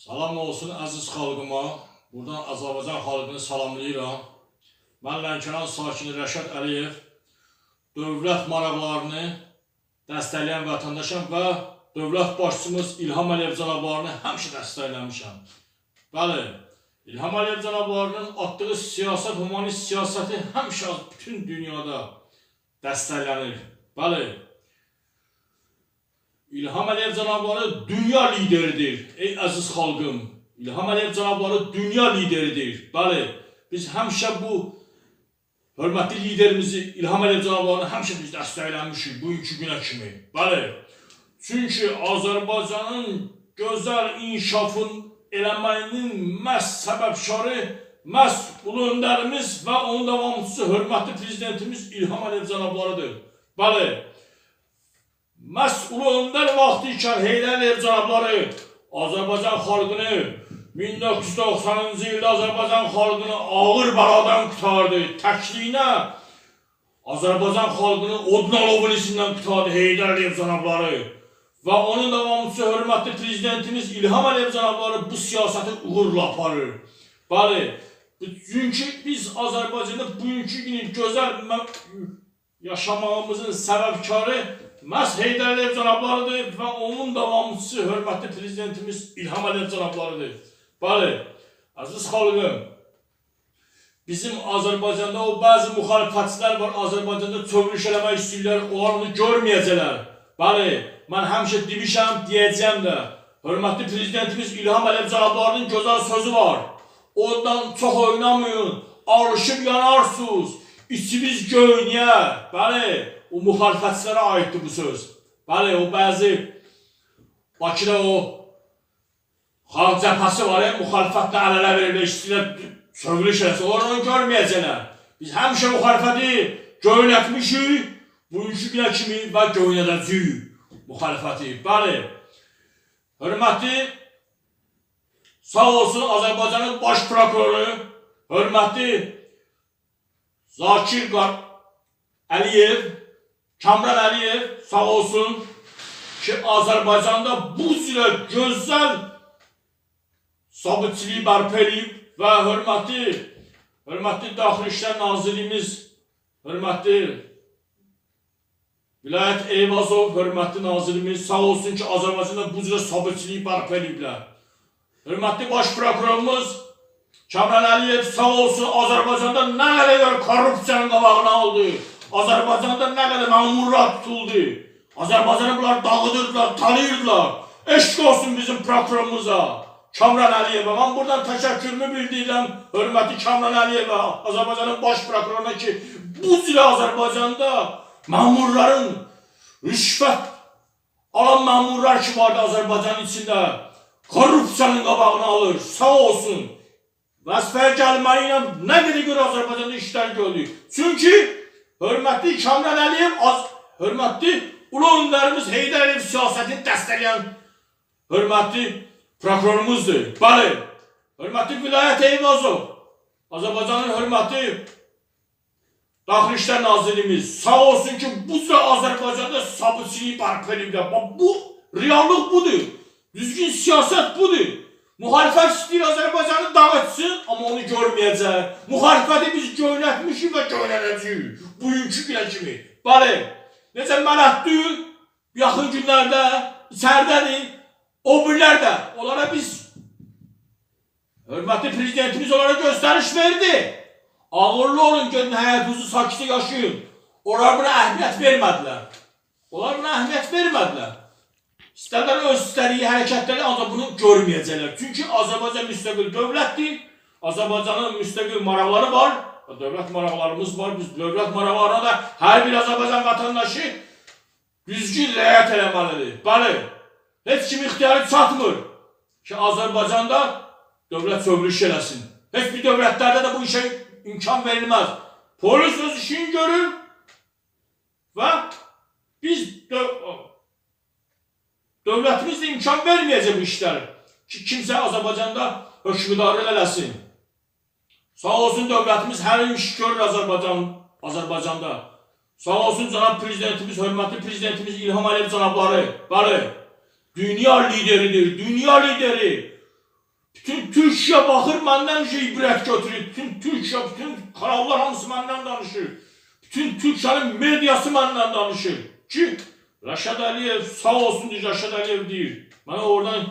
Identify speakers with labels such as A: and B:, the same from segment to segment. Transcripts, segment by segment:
A: Salam olsun əziz xalqıma. Buradan Azərbaycan xalqını salamlayıram. Mən Lənkəran sakini Rəşad Əliyev dövlət maraqlarını dəstəkləyən vətəndaşam və dövlət başçımız İlham Əliyev cənablarını həmişə dəstəkləmişəm. Bəli, İlham Əliyev cənablarının atdığı siyasət, humanist siyasəti həmişə bütün dünyada dəstəklənir. Bəli, İlham Əliyev cənabları dünya lideridir. Ey əziz xalqım, İlham Əliyev cənabları dünya lideridir. Bəli, biz həmişə bu hörmətli liderimizi İlham Əliyev cənablarını həmişə biz dəstəkləmişik bugünkü günə kimi. Bəli. Çünki Azərbaycanın gözəl inkişafın eləməyinin məhz səbəbkarı məhz ulu öndərimiz və onun davamçısı hörmətli prezidentimiz İlham Əliyev cənablarıdır. Bəli. Məhz ulu öndər vaxtı ikən Heydər Əliyev cənabları Azərbaycan xalqını 1990-cı ildə Azərbaycan xalqını ağır baladan qurtardı. Təkliyinə Azərbaycan xalqını odun alovun içindən qurtardı Heydər Əliyev cənabları. Və onun davamçısı hörmətli prezidentimiz İlham Əliyev cənabları bu siyasəti uğurla aparır. Bəli, çünki biz Azərbaycanda bugünkü günün gözəl yaşamağımızın səbəbkarı məhz Heydər Əliyev cənablarıdır və onun davamçısı hörmətli prezidentimiz İlham Əliyev cənablarıdır. Bəli, əziz xalqım, bizim Azərbaycanda o bəzi müxalifətçilər var, Azərbaycanda çövülüş eləmək istəyirlər, onlar onu görməyəcəklər. Bəli, mən həmişə demişəm, deyəcəm də. Hörmətli prezidentimiz İlham Əliyev cənablarının gözəl sözü var. Ondan çox oynamayın, alışıb yanarsınız, içimiz göynəyər. Bəli, o müxalifətçilərə aiddir bu söz. Bəli, o bəzi Bakıda o Xalq cəbhəsi var müxalifətlə əl-ələ verirlər, istəyirlər çövülüş eləsin. Onlar onu görməyəcəklər. Biz həmişə müxalifəti göynətmişik, bugünkü günə kimi və göynədəcəyik müxalifəti. Bəli, hörmətli, sağ olsun Azərbaycanın baş prokuroru, hörmətli Zakir Qar Əliyev, Kamran Əliyev sağ olsun ki Azərbaycanda bu cürə gözəl sabitçiliyi bərpa edib və hörmətli, hörmətli Daxili İşlər Nazirimiz, hörmətli Vilayət Eyvazov, hörmətli nazirimiz sağ olsun ki, Azərbaycanda bu cürə sabitçiliyi bərpa ediblər. Hörmətli baş prokurorumuz Kamran Əliyev sağ olsun Azərbaycanda nə qədər korrupsiyanın qabağını aldı. Azərbaycanda nə qədər məmurlar tutuldu. Azərbaycanı bunlar dağıdırdılar, tanıyırdılar. Eşq olsun bizim prokurorumuza. Kamran Əliyevə. Mən buradan təşəkkürümü bildirirəm hörmətli Kamran Əliyevə, Azərbaycanın baş prokuroruna ki, bu cürə Azərbaycanda məmurların rüşvət alan məmurlar ki vardı Azərbaycanın içində korrupsiyanın qabağını alır. Sağ olsun. Vəzifəyə gəlməyi ilə nə qədər görə Azərbaycanda işlər gördük. Çünki hörmətli Kamran Əliyev, az, hörmətli ulu öndərimiz Heydər Əliyev siyasətini dəstəkləyən hörmətli prokurorumuzdur. Bəli, hörmətli Vilayət Eyvazov, Azərbaycanın hörmətli Daxili İşlər Nazirimiz sağ olsun ki, bu cür Azərbaycanda ediblər. Bax, Bu reallıq budur. Düzgün siyasət budur. Müxalifət istəyir Azərbaycanı dağıtsın, amma onu görməyəcək. Müxalifəti biz göynətmişik və göynənəcəyik. Bugünkü günə kimi. Bəli, necə mənətdir, yaxın günlərdə içəridədir. O birlər onlara biz hörmətli prezidentimiz onlara göstəriş verdi. Ağırlı olun, gedin həyatınızı sakitə yaşayın. Onlar buna əhmiyyət vermədilər. Onlar buna əhmiyyət vermədilər. İstədilər öz istədiyi hərəkətləri ancaq bunu görməyəcəklər. Çünki Azərbaycan müstəqil dövlətdir. Azərbaycanın müstəqil maraqları var. Dövlət maraqlarımız var. Biz dövlət maraqlarına da hər bir Azərbaycan vətəndaşı düzgün riayət eləməlidir. Bəli, heç kim ixtiyarı çatmır ki, Azərbaycanda dövlət çövülüş eləsin. Heç bir dövlətlərdə də bu işə imkan verilməz. Polis öz işini görür dövlətimiz də imkan verməyəcək bu işləri ki, kimsə Azərbaycanda hökmdarlıq eləsin. Sağ olsun dövlətimiz hər iş görür Azərbaycan, Azərbaycanda. Sağ olsun cənab prezidentimiz, hörmətli prezidentimiz İlham Əliyev cənabları. Bəli, dünya lideridir, dünya lideri. Bütün Türkiye baxır məndən ibrət götürür. Bütün Türkiye, bütün kanallar hamısı məndən danışır. Bütün Türkiye'nin medyası məndən danışır. Ki Raşad Aliyev sağ olsun diye Raşad Aliyev deyir. Bana oradan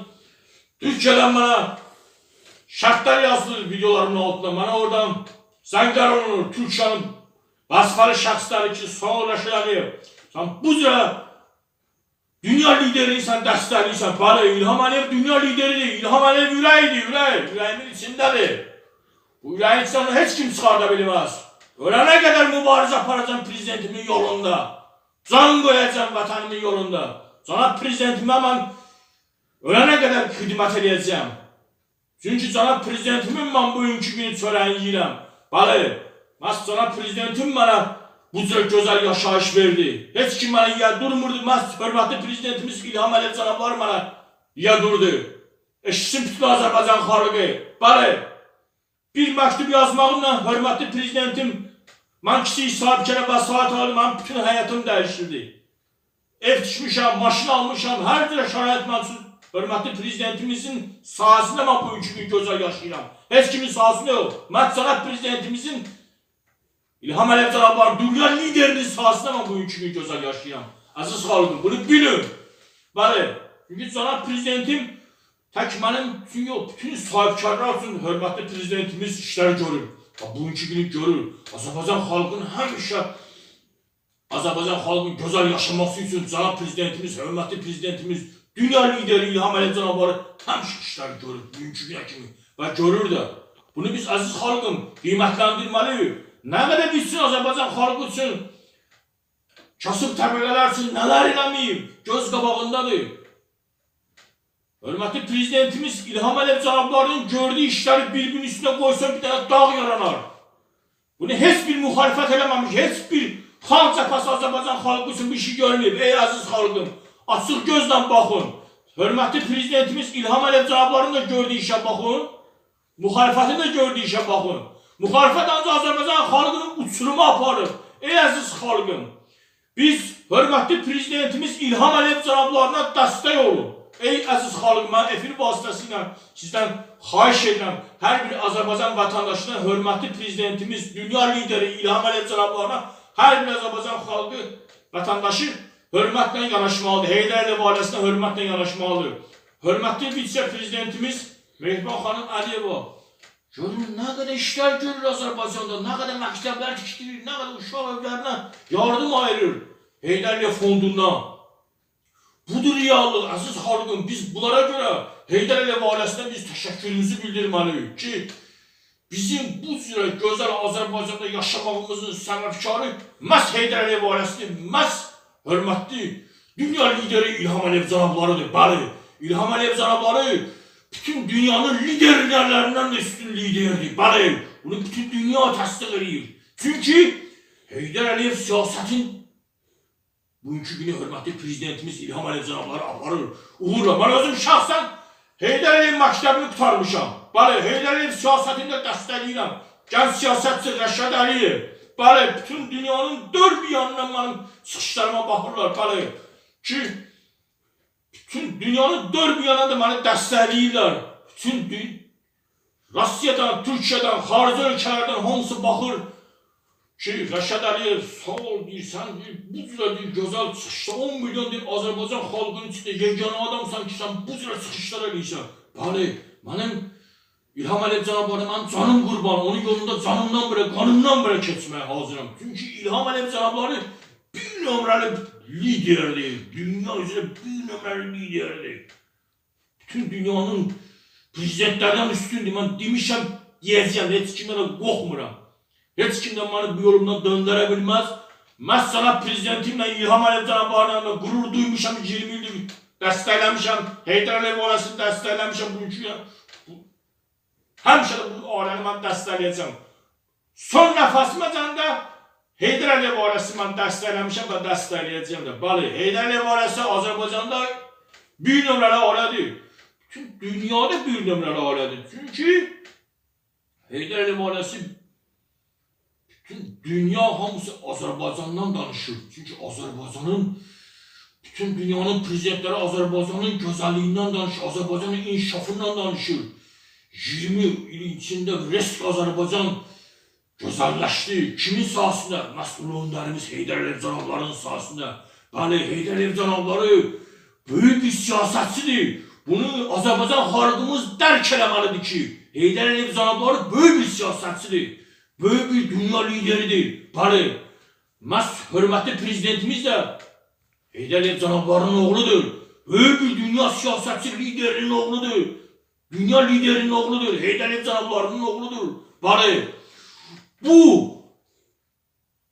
A: Türkiye'den bana şartlar yazılır videolarımın altında. Bana oradan zənglər olunur. Türkiye'nin vasıfları şəxsləri ki sağ ol Raşad Aliyev. Sen bu sıra Dünya lideriysen dəstəkliysən. Bana İlham Aliyev dünya lideridir. İlham Aliyev yüreğidir, yüreği. Yüreğimin içindedir. Bu yüreğin içinden hiç kim çıkarda bilmez. Ölene kadar mübarize yapacağım prezidentimin yolunda. Can koyacağım vatanımın yolunda. Sana prezidentime hemen ölene kadar hizmet edeceğim. Çünkü sana prezidentimin ben bugünkü günü çöreğini yiyirəm. Balı, mas sana prezidentim bana bu cür güzel yaşayış verdi. Hiç kim bana ya durmurdu. Mas hürmetli prezidentimiz İlham Aliyev canablar bana ya durdu. Eşitsin bütün Azerbaycan xalqı. Balı, bir məktub yazmağımla hörmətli prezidentim mən kiçik sahibkarə vəsait aldım, mənim bütün həyatımı dəyişdirdi. Ev tikmişəm, maşın almışam, hər cürə şərait mən üçün hörmətli prezidentimizin sahəsində mən bugünkü gün gözəl yaşayıram. Heç kimin sahəsində yox. Mən sənət prezidentimizin İlham Əliyev cənabları dünya liderinin sahəsində mən bugünkü gün gözəl yaşayıram. Əziz xalqım, bunu bilin. Bəli, çünki cənab prezidentim Tək mənim üçün yox, bütün sahibkarlar üçün hörmətli prezidentimiz işlər görür. Bugünkü günü görür. Azərbaycan xalqının həmişə Azərbaycan xalqının gözəl yaşaması üçün cənab prezidentimiz, hörmətli prezidentimiz, dünya lideri İlham Əliyev cənabları həmişə işlər görür bugünkü günə kimi və görür də. Bunu biz əziz xalqım qiymətləndirməliyik. Nə qədər bilsin Azərbaycan xalqı üçün kasıb təbəqələr üçün nələr eləməyib, göz qabağındadır. Hörmətli prezidentimiz İlham Əliyev cənablarının gördüyü işləri bir-birinin üstünə bir dənə dağ yaranar. Bunu heç bir müxalifət eləməmiş, heç bir xalq cəbhəsi Azərbaycan xalqı üçün bir şey görməyib. Ey əziz xalqım, açıq gözlə baxın. Hörmətli prezidentimiz İlham Əliyev cənablarının da gördüyü işə baxın. Müxalifətin də gördüyü işə baxın. Müxalifət ancaq Azərbaycan xalqının uçuruma aparır. Ey əziz xalqım, biz hörmətli prezidentimiz İlham Əliyev cənablarına dəstək olun. Ey əziz xalq, mən efir vasitəsilə sizdən xahiş edirəm. Hər bir Azərbaycan vətəndaşına hörmətli prezidentimiz, dünya lideri İlham Əliyev cənablarına hər bir Azərbaycan xalqı vətəndaşı hörmətlə yanaşmalıdır. Heydər Əliyev ailəsinə hörmətlə yanaşmalıdır. Hörmətli vitse prezidentimiz Mehriban xanım Əliyeva Görün nə qədər işlər görür Azərbaycanda, nə qədər məktəblər tikdirir, nə qədər uşaq evlərinə yardım ayırır. Heydər Əliyev fondundan. Budur reallık aziz halkım. Biz bunlara göre Heydər Əliyev ailesine biz teşekkürümüzü bildirmeliyiz ki bizim bu cürə gözəl Azərbaycanda yaşamağımızın səbəbkarı məhz Heydər Əliyev ailəsidir, məhz hörmətli dünya lideri İlham Əliyev cənablarıdır. Bəli, İlham Əliyev cənabları bütün dünyanın liderlərindən də üstün liderdir. Bəli, bunu bütün dünya təsdiq edir. Çünki Heydər Əliyev siyasetin Bugünkü günü hörmətli prezidentimiz İlham Əliyev cənabları aparır. Uğurla. Mən özüm şəxsən Heydər Əliyev məktəbini qutarmışam. Bəli, Heydər Əliyev siyasətində dəstəkləyirəm. Gənc siyasətçi Rəşad Əliyev. Bəli, bütün dünyanın dörd bir yanından mənim çıxışlarıma baxırlar. Bəli, ki bütün dünyanın dörd bir yanından da məni. Bütün dü- Rusiyadan, Türkiyədən, xarici ölkələrdən hamısı baxır. Ki Rəşad Əliyev sağ ol deyirsən, deyir, bu cürə deyir, gözəl çıxışlar, 10 milyon deyir, Azərbaycan xalqının içində yeganə adamsan ki, sən bu cürə çıxışlar eləyirsən. Bəli, mənim İlham Əliyev cənabları, mənim canım qurban, onun yolunda canımdan belə, qanımdan belə keçməyə hazıram. Çünki İlham Əliyev cənabları bir nömrəli liderdir, dünya üzrə bir nömrəli liderdir. Bütün dünyanın prezidentlərdən üstündür, mən demişəm, deyəcəyəm, heç kimə də qorxmuram. Kimdən məni bu yolumdan. Mən sana prezidentimlə İlham Əliyev cənablarına da qürur duymuşam 20 ildir. Dəstəkləmişəm. Heydər Əliyev ailəsini dəstəkləmişəm bu. Bu- Həmişə də bu ailəni mən dəstəkləyəcəm. Son nəfəsimə cəndə Heydər Əliyev ailəsini mən dəstəkləmişəm və dəstəkləyəcəm də. Bəli, Heydər Əliyev ailəsi Azərbaycanda bir nömrəli ailədir. Bütün dünyada bir nömrəli ailədir. Çünki Heydər Əliyev ailəsi bütün dünya hamısı Azərbaycandan danışır. Çünki Azərbaycanın bütün dünyanın prezidentləri Azərbaycanın gözəlliyindən danışır, Azərbaycanın inkişafından danışır. 20 il içinde Resk Azerbaycan güzelleşti. Kimin sayesinde? Məsul önderimiz Heydər Əliyev cənablarının sayesinde. Bəli, Heydər Əliyev cənabları büyük bir siyasetçidir. Bunu Azerbaycan xalqımız dərk eləməlidir ki, Heydər Əliyev cənabları böyük bir siyasetçidir. Böyük bir dünya lideridir. Bəli, məhz hörmətli prezidentimiz də Heydər Əliyev cənablarının oğludur. Böyük bir dünya siyasetçi liderinin oğludur. Dünya liderinin oğludur. Heydər Əliyev cənablarının oğludur. Bəli, bu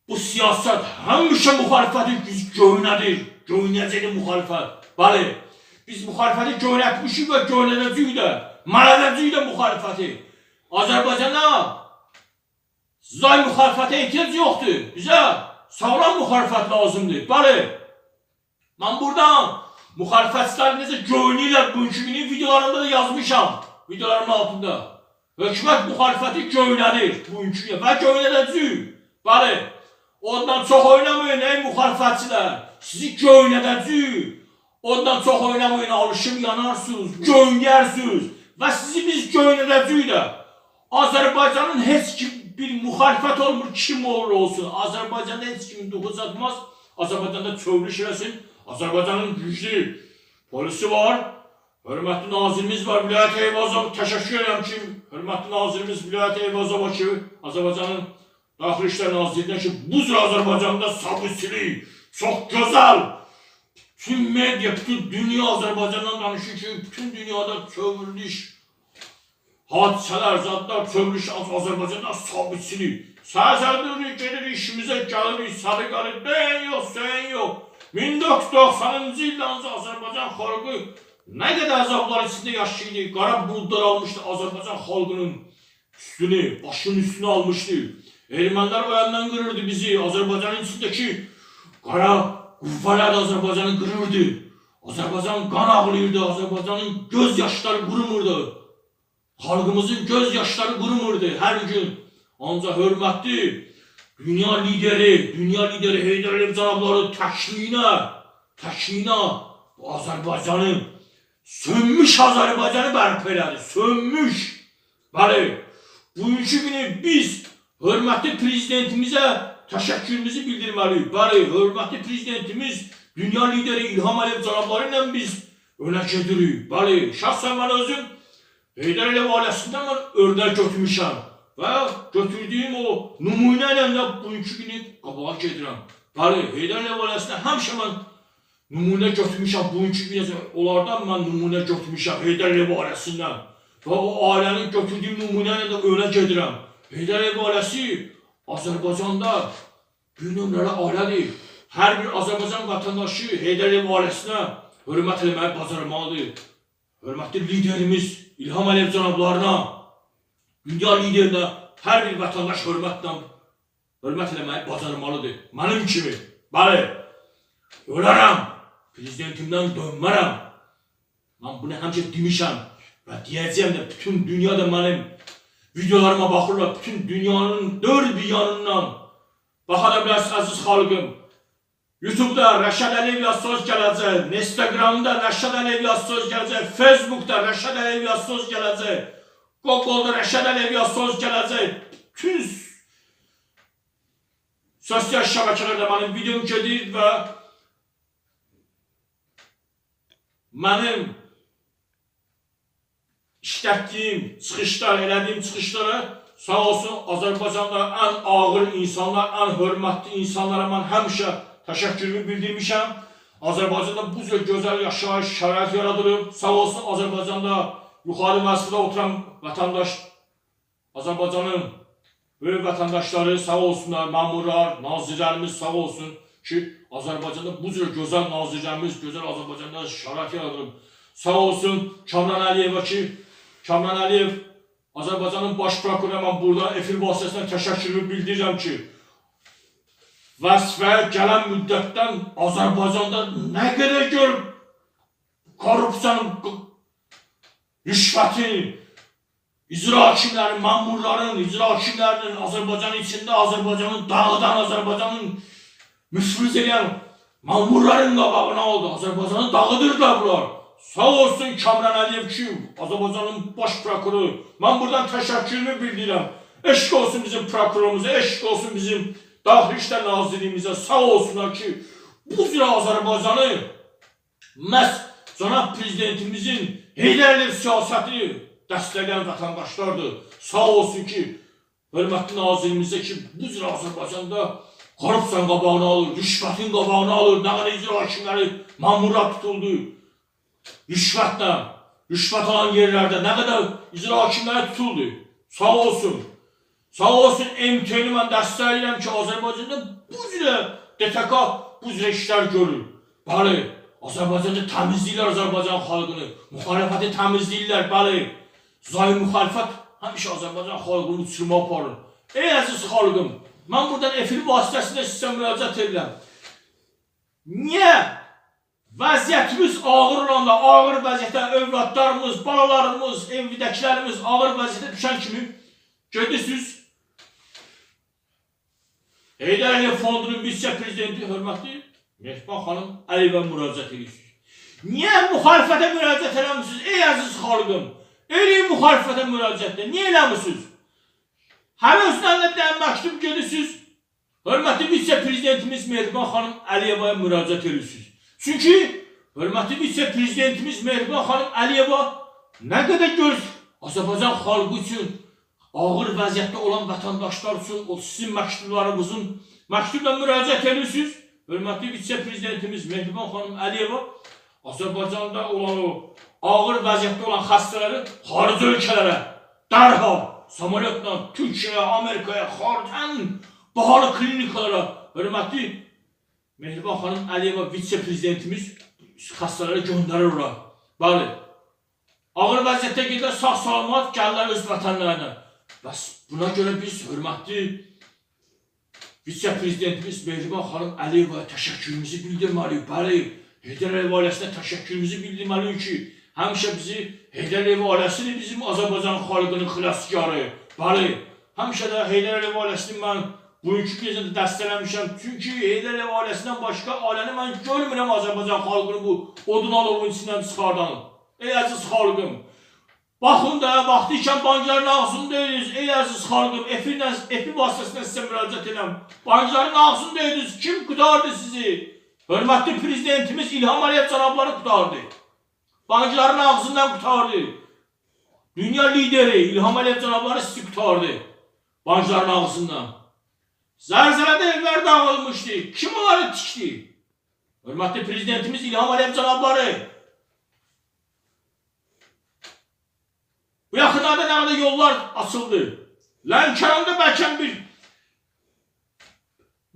A: bu siyaset həmişə müxalifətin göynədir. Göynəcəkdir müxalifət. Bəli, biz müxalifəti göynətmişik və göynədəcəyik də. Mələdəcəyik də müxalifəti. Azərbaycana zay müxalifətə ehtiyac yoxdur. Bizə sağlam müxalifət lazımdır. Bəli, mən buradan müxalifətçiləri necə göynəyirlər bugünkü günün videolarında da yazmışam. Videolarımın altında. Hökumət müxalifəti göynədir bugünkü gün və göynədəcəyik. Bəli, ondan çox oynamayın ey müxalifətçilər. Sizi göynədəcəyik. Ondan çox oynamayın, alışıb yanarsınız, göynərsiniz və sizi biz göynədəcəyik də. Azərbaycanın heç kim bir müxalifət olmur, kim olur olsun. Azərbaycanda heç kimin duxu çatmaz. Azərbaycanda çövülüş eləsin. Azərbaycanın güclü polisi var. Hörmətli nazirimiz var, Vilayət Eyvazov. Təşəkkür edirəm ki, hörmətli nazirimiz Vilayət Eyvazova ki, Azərbaycanın Daxili İşlər ki, bu cür Azərbaycanda sabitçilik, çox gözəl, bütün media, bütün dünya Azərbaycandan danışır ki, bütün dünyada çövülüş, hadisələr, zadlar, çövülüş Az- Azərbaycanda sabitçilik. Səhər-səhər gedir işimizə gəlirik, sarı qalır, ben yox, sen yox. 1990-cı ildə ancaq Azərbaycan xalqı nə qədər əzablar içində yaşayırdı, qara buludlar almışdı Azərbaycan xalqının üstünü, başının üstünü almışdı. Ermənilər o yandan qırırdı bizi, Azərbaycanın içindəki qara qüvvələr də Azərbaycanı qırırdı. Azərbaycan qan ağlayırdı, Azərbaycanın göz yaşları qurumurdu. Xalqımızın göz yaşları qurumurdu hər gün. Ancaq hörmətli dünya lideri, dünya lideri Heydər Əliyev cənabları təklinə bu Azərbaycanı sönmüş Azərbaycanı bərpa elədi. Sönmüş. Bəli. Bugünkü günü biz hörmətli prezidentimizə təşəkkürümüzü bildirməliyik. Bəli, hörmətli prezidentimiz dünya lideri İlham Əliyev cənabları ilə biz önə gedirik. Bəli, şəxsən mən özüm Heydər Əliyev ailəsindən mən örnək götürmüşəm. Və götürdüyüm o nümunə ilə də bugünkü günü qabağa gedirəm. Bəli, Heydər Əliyev ailəsindən həmişə mən nümunə götürmüşəm. Bugünkü günə onlardan mən nümunə götürmüşəm Heydər Əliyev ailəsindən. Və o ailənin götürdüyüm nümunə ilə də önə gedirəm. Heydər Əliyev ailəsi Azərbaycanda bir nömrəli ailədir. Hər bir Azərbaycan vətəndaşı Heydər Əliyev ailəsinə hörmət eləməyi bacarmalıdır. Hörmətli liderimiz İlham Əliyev cənablarına, dünya liderinə hər bir vətəndaş hörmətlə hörmət eləməyi bacarmalıdır. Mənim kimi. Bəli. Ölərəm. Prezidentimdən dönmərəm. Mən bunu həmişə demişəm və deyəcəyəm də bütün dünya da mənim videolarıma baxırlar. Bütün dünyanın dörd bir yanından baxa da bilərsiniz əziz xalqım. YouTube'da Rəşad Əliyev yazsınız gələcək, Instagram'da Rəşad Əliyev yazsınız gələcək, Facebook'da Rəşad Əliyev yazsınız gələcək, Google'da Rəşad Əliyev yazsınız gələcək. Bütün sosial şəbəkələrdə mənim videom gedir və mənim işlətdiyim çıxışlar, elədiyim çıxışlara sağ olsun Azərbaycanda ən ağır insanlar, ən hörmətli insanlara mən həmişə təşəkkürümü bildirmişəm. Azərbaycanda bu cür gözəl yaşayış şərait yaradılıb. Sağ olsun Azərbaycanda yuxarı məsələdə oturan vətəndaş Azərbaycanın böyük vətəndaşları sağ olsunlar, məmurlar, nazirlərimiz sağ olsun ki, Azərbaycanda bu cür gözəl nazirlərimiz, gözəl Azərbaycanda şərait yaradılıb. Sağ olsun Kamran Əliyevə ki, Kamran Əliyev Azərbaycanın baş prokuroruna mən burada efir vasitəsilə təşəkkürümü bildirirəm ki, vəzifəyə gələn müddətdən Azərbaycanda nə qədər görüb korrupsiyanın, rüşvətin, icra hakimlərinin, məmurların, icra hakimlərinin Azərbaycanın içində, Azərbaycanın dağıdan, Azərbaycanın müfriz edən məmurların qabağına oldu. Azərbaycanı dağıdırdılar bunlar. Sağ olsun Kamran Əliyev ki, Azərbaycanın baş prokuroru. Mən buradan təşəkkürümü bildirirəm. Eşq olsun bizim prokurorumuza, eşq olsun bizim Daxili İşlər Nazirliyimizə. Sağ olsunlar ki, bu cür Azərbaycanı məhz cənab prezidentimizin Heydər Əliyev siyasəti dəstəkləyən vətəndaşlardır. Sağ olsun ki, hörmətli nazirimizə ki, bu cür Azərbaycanda korrupsiyanın qabağını alır, rüşvətin qabağını alır, nə qədər icra hakimləri mamura tutuldu. Rüşvətlə, rüşvət alan yerlərdə nə qədər icra hakimləri tutuldu. Sağ olsun. Sağ olsun MTN-i mən dəstəkləyirəm ki, Azərbaycanda bu cürə DTK bu cürə işlər görür. Bəli, Azərbaycanda təmizləyirlər Azərbaycan xalqını, müxalifəti təmizləyirlər, bəli. Zay müxalifət həmişə Azərbaycan xalqını uçurma aparır. Ey əziz xalqım, mən buradan efir vasitəsilə sizə müraciət edirəm. Niyə vəziyyətimiz ağır olanda, ağır vəziyyətdə övladlarımız, balalarımız, evdəkilərimiz ağır vəziyyətə düşən kimi gedirsiniz. Heydər Əliyev Fondunun vitse-prezidenti hörmətli Mehman xanım Əliyevə müraciət edirsiniz. Niyə müxalifətə müraciət eləmişsiniz ey əziz xalqım? Eləyin müxalifətə müraciətdə. Niyə eləmişsiniz? Həmin üstündə bir dənə məktub gedirsiniz. Hörmətli vitse-prezidentimiz Mehman xanım Əliyevə müraciət edirsiniz. Çünki hörmətli vitse-prezidentimiz Mehman xanım Əliyeva nə qədər göz Azərbaycan xalqı üçün ağır vəziyyətdə olan vətəndaşlar üçün o sizin məktublarınızın məktubla müraciət edirsiniz. Hörmətli vitse-prezidentimiz Mehriban xanım Əliyeva Azərbaycanda olan o ağır vəziyyətdə olan xəstələri xarici ölkələrə dərhal samolyotla Türkiyəyə, Amerikaya, xaricən bahalı klinikalara hörmətli Mehriban xanım Əliyeva vitse-prezidentimiz xəstələri göndərir ora. Bəli. Ağır vəziyyətdə gedir sağ salamat gəlirlər öz vətənlərinə. Bəs buna görə biz hörmətli vitse-prezidentimiz Mehriban xanım Əliyevə təşəkkürümüzü bildirməliyik. Bəli, Heydər Əliyev ailəsinə təşəkkürümüzü bildirməliyik ki, həmişə bizi Heydər Əliyev ailəsidir bizim Azərbaycan xalqının xilaskarı. Bəli, həmişə də Heydər Əliyev ailəsini mən bugünkü gecədə dəstəkləmişəm. Çünki Heydər Əliyev ailəsindən başqa ailəni mən görmürəm Azərbaycan xalqını bu odun alovun içindən çıxardan. Ey əziz xalqım, Baxın da, vaxtı ikən bankların ağzındayız. Ey əziz xalqım, efirlə, efir vasitəsilə sizə müraciət edirəm. Bankların ağzındayız. Kim qutardı sizi? Hörmətli prezidentimiz İlham Əliyev cənabları qutardı. Bankların ağzından qutardı. Dünya lideri İlham Əliyev cənabları sizi qutardı. Bankların ağzından. Zəlzələdə evlər dağılmışdı. Kim onları tikdi? Hörmətli prezidentimiz İlham Əliyev cənabları. Yaxınlarda nə qədər yollar açıldı. Lənkəranda bəlkə bir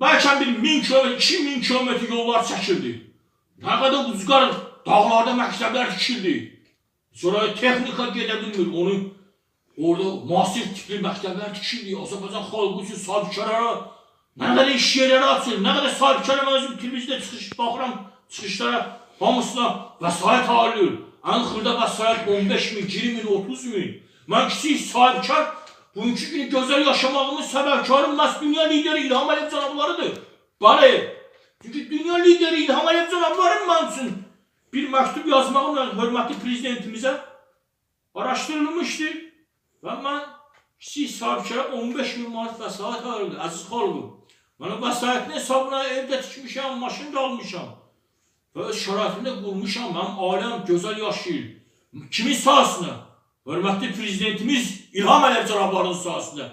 A: bəlkə bir 1000 kilometr, 2000 kilometr yollar çəkildi. Nə qədər uzqar dağlarda məktəblər tikildi. Sonra texnika gedə bilmir, onu orada müasir tipli məktəblər tikildi. Azərbaycan xalqı üçün sahibkarlara nə qədər iş yerləri açıldı, nə qədər sahibkarlar özüm televizdə çıxış baxıram, çıxışlara hamısına vəsait alıyor. Xırda vəsait 15 min, 20 min, 30 min. Mən kiçik sahibkar, bugünkü günü gözəl yaşamağımın səbəbkarı məhz dünya lideri İlham Əliyev cənablarıdır. Bəli. Çünki dünya lideri İlham Əliyev cənabları mən üçün bir məktub yazmağımla hörmətli prezidentimizə araşdırılmışdı. Və mən kiçik sahibkara 15 min manat vəsait ayırdı, əziz xalqım. Mən o vəsaitin hesabına evdə tikmişəm, maşın da almışam. Və öz şəraitində qurmuşam, mənim ailəm gözəl yaşayır. Kimin sahasına? Hörmətli prezidentimiz İlham Əliyev cənablarının sahasında.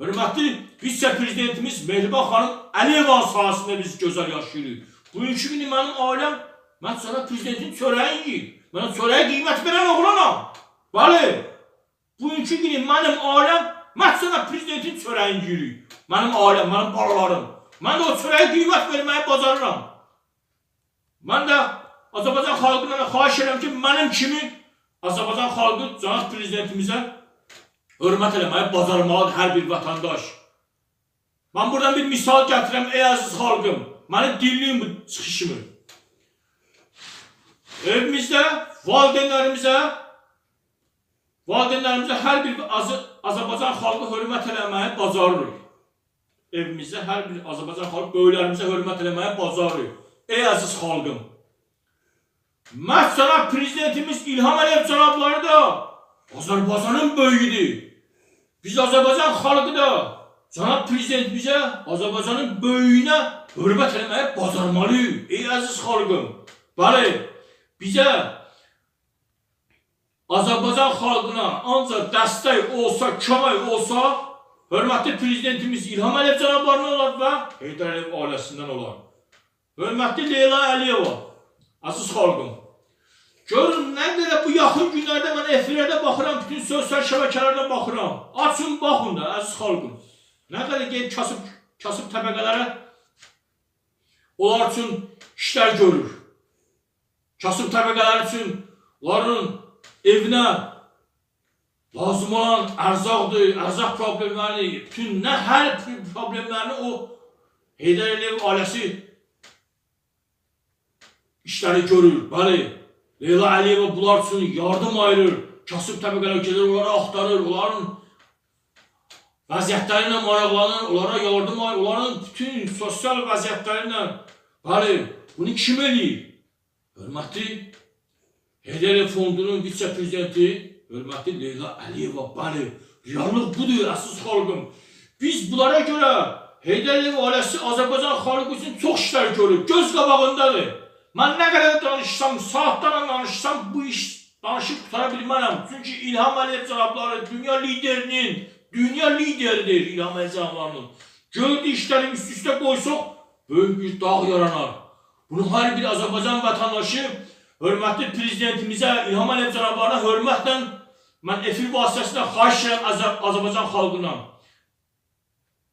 A: Hörmətli vitse-prezidentimiz Mehriban xanım Əliyevan sahasında biz gözəl yaşayırıq. Bugünkü günü mənim ailəm, mən sana prezidentin çörəyi yiyir. Mən çörəyə qiymət verən oğlanam. Bəli. Bugünkü günü mənim ailəm, mən sana prezidentin çörəyini yiyir. Mənim ailəm, mənim balalarım. Mən də o çörəyə qiymət verməyi bacarıram. Mən də Azərbaycan xalqından xahiş edirəm ki, mənim kimi Azərbaycan xalqı cənab prezidentimizə hörmət eləməyi bacarmalıdır hər bir vətəndaş. Mən buradan bir misal gətirəm ey əziz xalqım. Məni dinləyin bu çıxışımı. Evimizdə valideynlərimizə valideynlərimizə hər bir Azə Azərbaycan xalqı hörmət eləməyi bacarırıq. Evimizdə hər bir Azərbaycan xalqı böyüklərimizə hörmət eləməyi bacarırıq. Ey xalqım. Məhz cənab prezidentimiz İlham Əliyev cənabları da Azərbaycanın böyüyüdür. Biz Azərbaycan xalqı da cənab prezidentimizə Azərbaycanın böyüyünə hörmət eləməyə bacarmalıyıq. Ey əziz xalqım. Bəli, bizə Azərbaycan xalqına ancaq dəstək olsa, kömək olsa, hörmətli prezidentimiz İlham Əliyev cənablarından olar və Heydər Əliyev ailəsindən olar. Hörmətli Leyla Əliyeva, əziz xalqım. Görün nə qədər bu yaxın günlərdə mən efirlərdə baxıram, bütün sosial şəbəkələrdə baxıram. Açın, baxın da, əziz xalqım. Nə qədər gəlib kasıb, kasıb təbəqələrə onlar üçün işlər görür. Kasıb təbəqələr üçün onların evinə lazım olan ərzaqdır, ərzaq problemlərini, bütün nə hər problemlərini o Heydər Əliyev ailəsi işləri görür. Bəli, Leyla Əliyeva bunlar üçün yardım ayırır. Kasıb təbəqələr gedir, onları axtarır, onların vəziyyətləri ilə maraqlanır, onlara yardım ayırır, onların bütün sosial vəziyyətləri ilə. Bəli, bunu kim eləyir? Hörmətli Heydər fondunun vitse-prezidenti hörmətli Leyla Əliyeva. Bəli, reallıq budur, əziz xalqım. Biz bunlara görə Heydər Əliyev Azərbaycan xalqı üçün çox işlər görür. Göz qabağındadır. Mən nə qədər danışsam, saatlarla danışsam bu iş danışıb qutara bilmərəm. Çünki İlham Əliyev cənabları dünya liderinin, dünya lideridir İlham Əliyev cənablarının. Gördüyü işləri üst-üstə qoysaq, böyük bir dağ yaranar. Bunu hər bir Azərbaycan vətəndaşı hörmətli prezidentimizə İlham Əliyev cənablarına hörmətlə mən efir vasitəsilə xahiş edirəm Azər Azərbaycan xalqından.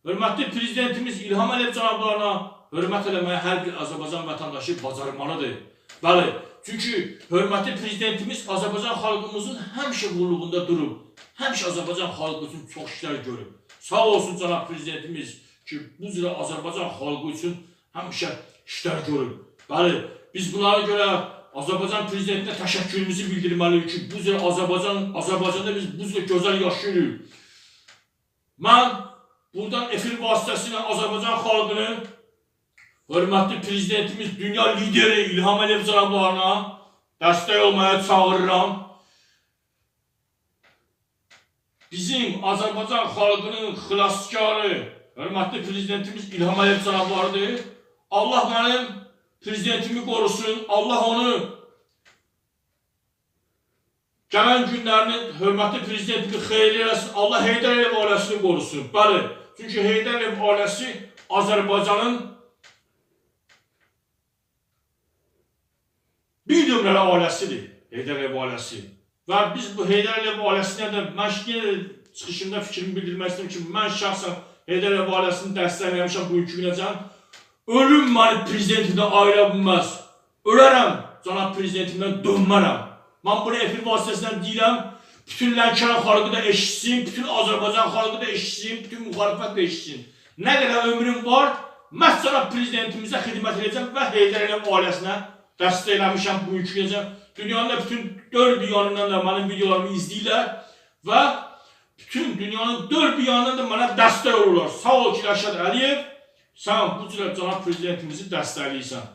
A: Hörmətli prezidentimiz İlham Əliyev cənablarına hörmət eləməyə hər bir Azərbaycan vətəndaşı bacarmalıdır. Bəli, çünki hörmətli prezidentimiz Azərbaycan xalqımızın həmişə qulluğunda durub, həmişə Azərbaycan xalqı üçün çox işlər görüb. Sağ olsun cənab prezidentimiz ki, bu cürə Azərbaycan xalqı üçün həmişə işlər görüb. Bəli, biz bunlara görə Azərbaycan prezidentinə təşəkkürümüzü bildirməliyik ki, bu cürə Azərbaycan Azərbaycanda biz bu cürə gözəl yaşayırıq. Mən buradan efir vasitəsilə Azərbaycan xalqını hörmətli prezidentimiz dünya lideri İlham Əliyev cənablarına dəstək olmaya çağırıram. Bizim Azərbaycan xalqının xilaskarı hörmətli prezidentimiz İlham Əliyev cənablarıdır. Allah mənim prezidentimi qorusun. Allah onu gələn günlərini hörmətli prezidentimi xeyirli eləsin. Allah Heydər Əliyev ailəsini qorusun. Bəli, çünki Heydər Əliyev ailəsi Azərbaycanın bir nömrəli ailəsidir. Heydər Əliyev ailəsi. Və biz bu Heydər Əliyev ailəsinə də mən yenə fikrimi bildirmək istəyirəm ki, mən şəxsən Heydər Əliyev ailəsini dəstəkləmişəm bugünkü günəcən. Ölüm məni prezidentimdən ayıra bilməz. Ölərəm, cənab prezidentimdən dönmərəm. Mən bunu efir vasitəsindən deyirəm. Bütün Lənkəran xalqı da eşitsin, bütün Azərbaycan xalqı da eşitsin, bütün müxalifət də eşitsin. Nə qədər ömrüm var, məhz cənab prezidentimizə xidmət edəcəm və Heydər Əliyev ailəsinə dəstək eləmişəm bugünkü gecə. Dünyanın da bütün dörd bir yanından da mənim videolarımı izləyirlər və bütün dünyanın dörd bir yanından da mənə dəstək olurlar. Sağ ol ki, Rəşad Əliyev, sən bu cürə cənab prezidentimizi dəstəkləyirsən.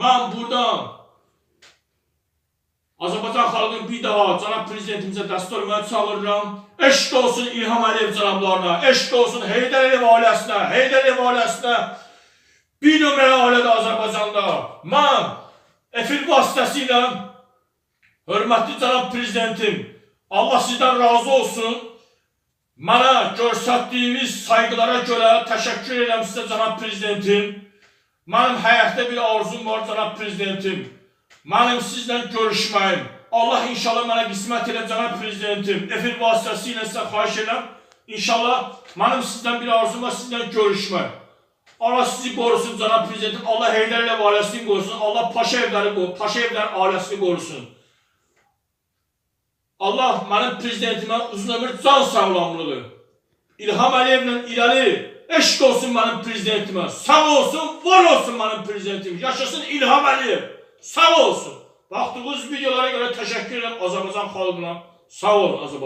A: Mən buradan Azərbaycan xalqını bir daha cənab prezidentimizə dəstək olmaya çağırıram. Eşq olsun İlham Əliyev cənablarına, eşq olsun Heydər Əliyev ailəsinə, Heydər Əliyev ailəsinə. Bir nömrəli ailədə Azərbaycanda. Mən efir vasitəsilə hörmətli cənab prezidentim, Allah sizdən razı olsun. Mənə göstərdiyiniz sayğılara görə təşəkkür edirəm sizə cənab prezidentim. Mənim həyatda bir arzum var cənab prezidentim. Mənim sizlə görüşməyim. Allah inşallah mənə qismət elə cənab prezidentim. Efir vasitəsilə sizə xahiş edirəm. İnşallah mənim sizdən bir arzum var sizlə görüşmək. Allah sizi qorusun cənab prezidentim. Allah Heydər Əliyev ailəsini qorusun. Allah Paşayevləri qorusun. Paşayevlər ailəsini qorusun. Allah mənim prezidentimə uzun ömür can sağlamlığı. İlham Əliyevlə irəli eşq olsun mənim prezidentimə. Sağ olsun, var olsun mənim prezidentim. Yaşasın İlham Əliyev. Sağ olsun. Baxdığınız videolara görə təşəkkür edirəm Azərbaycan xalqına. Sağ olun Azərbaycan.